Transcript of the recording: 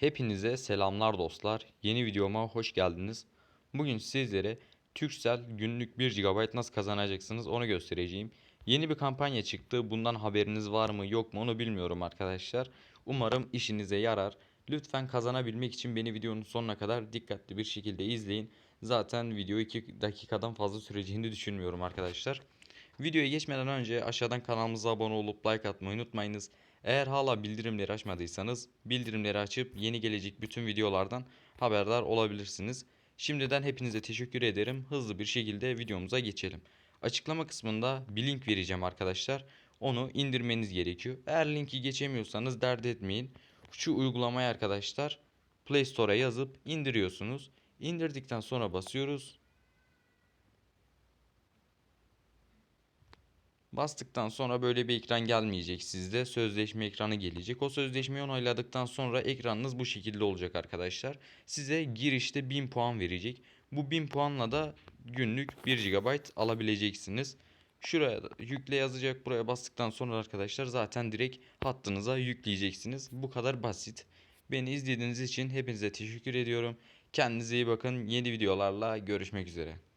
Hepinize selamlar dostlar. Yeni videoma hoş geldiniz. Bugün sizlere Turkcell günlük 1 GB nasıl kazanacaksınız onu göstereceğim. Yeni bir kampanya çıktı. Bundan haberiniz var mı yok mu onu bilmiyorum arkadaşlar. Umarım işinize yarar. Lütfen kazanabilmek için beni videonun sonuna kadar dikkatli bir şekilde izleyin. Zaten video 2 dakikadan fazla süreceğini düşünmüyorum arkadaşlar. Videoya geçmeden önce aşağıdan kanalımıza abone olup like atmayı unutmayınız. Eğer hala bildirimleri açmadıysanız bildirimleri açıp yeni gelecek bütün videolardan haberdar olabilirsiniz. Şimdiden hepinize teşekkür ederim. Hızlı bir şekilde videomuza geçelim. Açıklama kısmında bir link vereceğim arkadaşlar. Onu indirmeniz gerekiyor. Eğer linki geçemiyorsanız dert etmeyin. Şu uygulamayı arkadaşlar Play Store'a yazıp indiriyorsunuz. İndirdikten sonra basıyoruz. Bastıktan sonra böyle bir ekran gelmeyecek sizde. Sözleşme ekranı gelecek. O sözleşmeyi onayladıktan sonra ekranınız bu şekilde olacak arkadaşlar. Size girişte 1000 puan verecek. Bu 1000 puanla da günlük 1 GB alabileceksiniz. Şuraya yükle yazacak. Buraya bastıktan sonra arkadaşlar zaten direkt hattınıza yükleyeceksiniz. Bu kadar basit. Beni izlediğiniz için hepinize teşekkür ediyorum. Kendinize iyi bakın. Yeni videolarla görüşmek üzere.